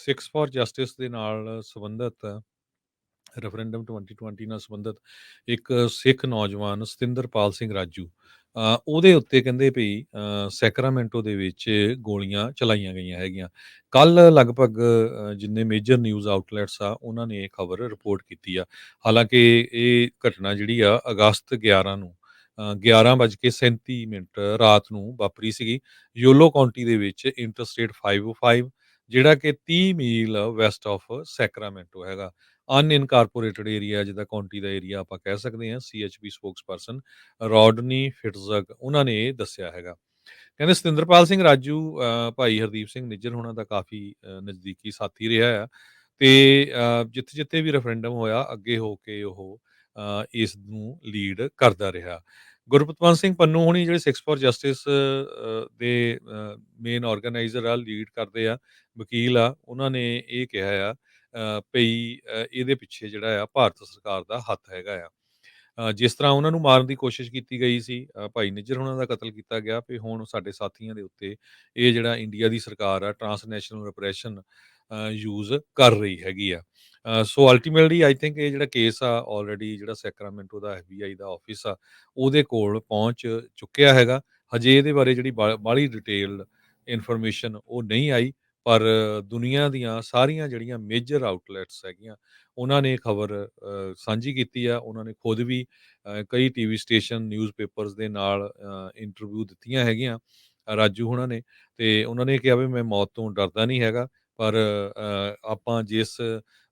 Six for justice ਦੇ ਨਾਲ ਸੰਬੰਧਿਤ ਰੈਫਰੈਂਡਮ 2020 ਨਾਲ ਸੰਬੰਧਿਤ ਇੱਕ ਸਿੱਖ ਨੌਜਵਾਨ ਸਤਿੰਦਰਪਾਲ ਸਿੰਘ ਰਾਜੂ ਉਹਦੇ ਉੱਤੇ ਕਹਿੰਦੇ ਵੀ ਸੈਕਰਾਮੈਂਟੋ ਦੇ ਵਿੱਚ ਗੋਲੀਆਂ ਚਲਾਈਆਂ ਗਈਆਂ ਹੈਗੀਆਂ। ਕੱਲ ਲਗਭਗ ਜਿੰਨੇ ਮੇਜਰ ਨਿਊਜ਼ ਆਊਟਲੈਟਸ ਆ ਉਹਨਾਂ ਨੇ ਇਹ ਖਬਰ ਰਿਪੋਰਟ ਕੀਤੀ ਆ। ਹਾਲਾਂਕਿ ਇਹ ਘਟਨਾ ਜਿਹੜੀ ਆ ਅਗਸਤ 11 ਨੂੰ ਅ, 11:37 ਮਿੰਟ ਰਾਤ ਨੂੰ ਵਾਪਰੀ ਸੀਗੀ। ਯੋਲੋ ਕਾਉਂਟੀ ਦੇ ਵਿੱਚ ਇੰਟਰਸਟੇਟ 505 ਜਿਹੜਾ ਕਿ 30 ਮੀਲ ਵੈਸਟ ਆਫ ਸੈਕਰਾਮੈਂਟੋ ਹੈਗਾ। ਅਨਇਨਕਾਰਪੋਰੇਟਡ ਏਰੀਆ ਜਿਹਦਾ ਕਾਉਂਟੀ ਦਾ ਏਰੀਆ ਆਪਾਂ ਕਹਿ ਸਕਦੇ ਹਾਂ ਸੀਐਚਪੀ ਸਪੋਕਸਪਰਸਨ ਰੌਡਨੀ ਫਿਟਜ਼ਗ ਉਹਨਾਂ ਨੇ ਇਹ ਦੱਸਿਆ ਹੈਗਾ। ਕਹਿੰਦੇ ਸਤਿੰਦਰਪਾਲ ਸਿੰਘ ਰਾਜੂ ਅ, ਭਾਈ ਹਰਦੀਪ ਸਿੰਘ ਨਿੱਜਰ ਹੋਣਾ ਦਾ ਕਾਫੀ ਨਜ਼ਦੀਕੀ ਸਾਥੀ ਰਿਹਾ ਆ। ਤੇ ਜਿੱਥੇ ਜਿੱਥੇ ਵੀ ਰੈਫਰੈਂਡਮ ਹੋਇਆ ਅੱਗੇ ਹੋ ਕੇ ਉਹ ਇਸ ਨੂੰ ਲੀਡ ਕਰਦਾ ਰਿਹਾ। ਗੁਰਪਤਵੰਤ ਸਿੰਘ ਪੰਨੂ ਹੁਣੀ ਜਿਹੜੇ ਸਿਕਸ ਫॉर ਜਸਟਿਸ ਦੇ ਮੇਨ ਆਰਗੇਨਾਈਜ਼ਰ ਆ ਲੀਡ ਕਰਦੇ ਆ ਵਕੀਲ ਆ ਉਹਨਾਂ ਨੇ ਇਹ ਕਿਹਾ ਆ ਅ, ਇਹਦੇ ਪਿੱਛੇ ਜਿਹੜਾ ਆ ਭਾਰਤ ਸਰਕਾਰ ਦਾ ਹੱਥ ਹੈਗਾ ਆ। ਜਿਸ ਤਰ੍ਹਾਂ ਉਹਨਾਂ ਨੂੰ ਮਾਰਨ ਦੀ ਕੋਸ਼ਿਸ਼ ਕੀਤੀ ਗਈ ਸੀ ਭਾਈ ਨਿੱਜਰ ਉਹਨਾਂ ਦਾ ਕਤਲ ਕੀਤਾ ਗਿਆ ਵੀ ਹੁਣ ਸਾਡੇ ਸਾਥੀਆਂ ਦੇ ਉੱਤੇ ਇਹ ਜਿਹੜਾ ਇੰਡੀਆ ਦੀ ਸਰਕਾਰ ਆ ਟਰਾਂਸਨੈਸ਼ਨਲ ਰਿਪਰੈਸ਼ਨ ਯੂਜ਼ ਕਰ ਰਹੀ ਹੈਗੀ ਆ। ਸੋ ਅਲਟੀਮੇਟਲੀ ਆਈ ਥਿੰਕ ਇਹ ਜਿਹੜਾ ਕੇਸ ਆ ਆਲਰੇਡੀ ਜਿਹੜਾ ਸੈਕਰਾਮੈਂਟੋ ਦਾ ਐਫਬੀਆਈ ਦਾ ਆਫਿਸ ਆ ਉਹਦੇ ਕੋਲ ਪਹੁੰਚ ਚੁੱਕਿਆ ਹੈਗਾ। ਹਜੇ ਇਹਦੇ ਬਾਰੇ ਜਿਹੜੀ ਬਾਹਲੀ ਡਿਟੇਲ ਇਨਫੋਰਮੇਸ਼ਨ ਉਹ ਨਹੀਂ ਆਈ ਪਰ ਦੁਨੀਆ ਦੀਆਂ ਸਾਰੀਆਂ ਜਿਹੜੀਆਂ ਮੇਜਰ ਆਊਟਲੈਟਸ ਹੈਗੀਆਂ ਉਹਨਾਂ ਨੇ ਖਬਰ ਸਾਂਝੀ ਕੀਤੀ ਆ। ਉਹਨਾਂ ਨੇ ਖੁਦ ਵੀ ਅ, ਕਈ ਟੀਵੀ ਸਟੇਸ਼ਨ ਨਿਊਜ਼ਪੇਪਰਸ ਦੇ ਨਾਲ ਇੰਟਰਵਿਊ ਦਿੱਤੀਆਂ ਹੈਗੀਆਂ ਰਾਜੂ ਹੁਣਾਂ ਨੇ। ਤੇ ਉਹਨਾਂ ਨੇ ਕਿਹਾ ਵੀ ਮੈਂ ਮੌਤ ਤੋਂ ਡਰਦਾ ਨਹੀਂ ਹੈਗਾ। ਪਰ ਆਪਾਂ ਜਿਸ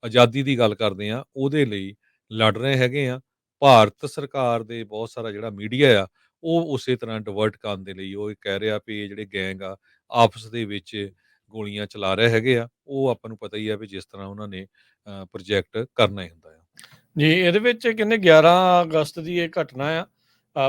ਆਜ਼ਾਦੀ ਦੀ ਗੱਲ ਕਰਦੇ ਆ ਉਹਦੇ ਲਈ ਲੜ ਰਹੇ ਹੈਗੇ ਆ ਭਾਰਤ ਸਰਕਾਰ ਦੇ ਬਹੁਤ ਸਾਰਾ ਜਿਹੜਾ ਮੀਡੀਆ ਆ, ਉਹ ਉਸੇ ਤਰ੍ਹਾਂ ਡਿਵਰਟ ਕਰਨ ਦੇ ਲਈ ਉਹ ਇਹ ਕਹਿ ਰਿਹਾ ਵੀ ਇਹ ਜਿਹੜੇ ਗੈਂਗ ਆ, ਆਪਸ ਦੇ ਵਿੱਚ ਗੋਲੀਆਂ ਚਲਾ ਰਹੇ ਹੈਗੇ ਆ, ਉਹ ਆਪਾਂ ਨੂੰ ਪਤਾ ਹੀ ਆ ਵੀ ਜਿਸ ਤਰ੍ਹਾਂ ਉਹਨਾਂ ਨੇ ਪ੍ਰੋਜੈਕਟ ਕਰਨਾ ਹੀ ਹੁੰਦਾ ਆ। ਜੀ, ਇਹਦੇ ਵਿੱਚ ਕਹਿੰਦੇ 11 ਅਗਸਤ ਦੀ ਇਹ ਘਟਨਾ ਆ।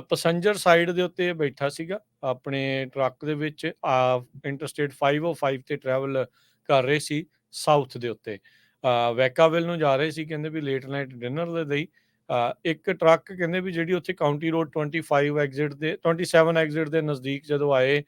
ਪੈਸੇਂਜਰ ਸਾਈਡ ਦੇ ਉੱਤੇ ਬੈਠਾ ਸੀਗਾ, ਆਪਣੇ ਟਰੱਕ ਦੇ ਵਿੱਚ ਇੰਟਰਸਟੇਟ 505 ਤੇ ਟਰੈਵਲ ਕਰ ਰਹੇ ਸੀ ਸਾਊਥ ਦੇ ਉੱਤੇ। ਅ, ਵੈਕਾਵਿਲ ਨੂੰ ਜਾ ਰਹੇ ਸੀ ਕਹਿੰਦੇ ਵੀ ਲੇਟ ਨਾਈਟ ਡਿਨਰ ਦੇ ਲਈ। ਅ, ਇੱਕ ਟਰੱਕ ਕਹਿੰਦੇ ਵੀ ਜਿਹੜੀ ਉੱਥੇ ਕਾਉਂਟੀ ਰੋਡ 25 ਐਗਜ਼ਿਟ ਦੇ 27 ਐਗਜ਼ਿਟ ਦੇ ਨਜ਼ਦੀਕ ਜਦੋਂ ਆਏ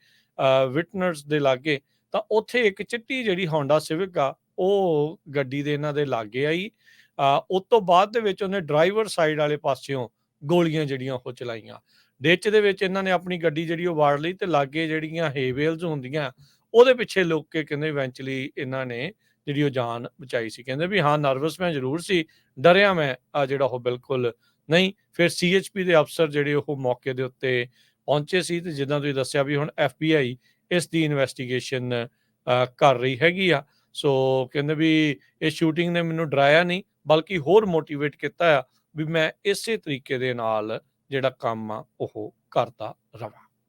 ਵਿਟਨਰਸ ਦੇ ਲਾਗੇ ਤਾਂ ਉੱਥੇ ਇੱਕ ਚਿੱਟੀ ਜਿਹੜੀ ਹੋਂਡਾ ਸਿਵਿਕ ਆ ਉਹ ਗੱਡੀ ਦੇ ਇਹਨਾਂ ਦੇ ਲਾਗੇ ਆਈ। ਅ, ਉਸ ਤੋਂ ਬਾਅਦ ਦੇ ਵਿੱਚ ਉਹਨੇ ਡਰਾਈਵਰ ਸਾਈਡ ਵਾਲੇ ਪਾਸਿਓਂ ਗੋਲੀਆਂ ਜਿਹੜੀਆਂ ਉਹ ਚਲਾਈਆਂ। ਡਿੱਚ ਦੇ ਵਿੱਚ ਇਹਨਾਂ ਨੇ ਆਪਣੀ ਗੱਡੀ ਜਿਹੜੀ ਉਹ ਵਾੜ ਲਈ ਤੇ ਲਾਗੇ ਜਿਹੜੀਆਂ ਹੇਵੇਲਸ ਹੁੰਦੀਆਂ ਉਹਦੇ ਪਿੱਛੇ ਲੋਕ ਕੇ ਕਹਿੰਦੇ ਇਵੈਂਚੁਅਲੀ ਇਹਨਾਂ ਨੇ ਜਿਹੜੀ ਉਹ ਜਾਨ ਬਚਾਈ ਸੀ, ਕਹਿੰਦੇ ਵੀ ਹਾਂ ਨਰਵਸ ਮੈਂ ਜ਼ਰੂਰ ਸੀ, ਡਰਿਆ ਮੈਂ ਆ ਜਿਹੜਾ ਉਹ ਬਿਲਕੁਲ ਨਹੀਂ। ਫਿਰ ਸੀਐਚਪੀ ਦੇ ਅਫਸਰ ਜਿਹੜੇ ਉਹ ਮੌਕੇ ਦੇ ਉੱਤੇ ਪਹੁੰਚੇ ਸੀ ਤੇ ਜਿੱਦਾਂ ਤੁਸੀਂ ਦੱਸਿਆ ਵੀ ਹੁਣ ਐਫਬੀਆਈ ਇਸ ਦੀ ਇਨਵੈਸਟੀਗੇਸ਼ਨ ਕਰ ਰਹੀ ਹੈਗੀ ਆ। ਸੋ ਕਹਿੰਦੇ ਵੀ ਇਹ ਸ਼ੂਟਿੰਗ ਨੇ ਮੈਨੂੰ ਡਰਾਇਆ ਨਹੀਂ, ਬਲਕਿ ਹੋਰ ਮੋਟੀਵੇਟ ਕੀਤਾ ਆ ਵੀ ਮੈਂ ਇਸੇ ਤਰੀਕੇ ਦੇ ਨਾਲ ਜਿਹੜਾ ਕੰਮ ਆ ਉਹ ਕਰਦਾ ਰਵਾਂ।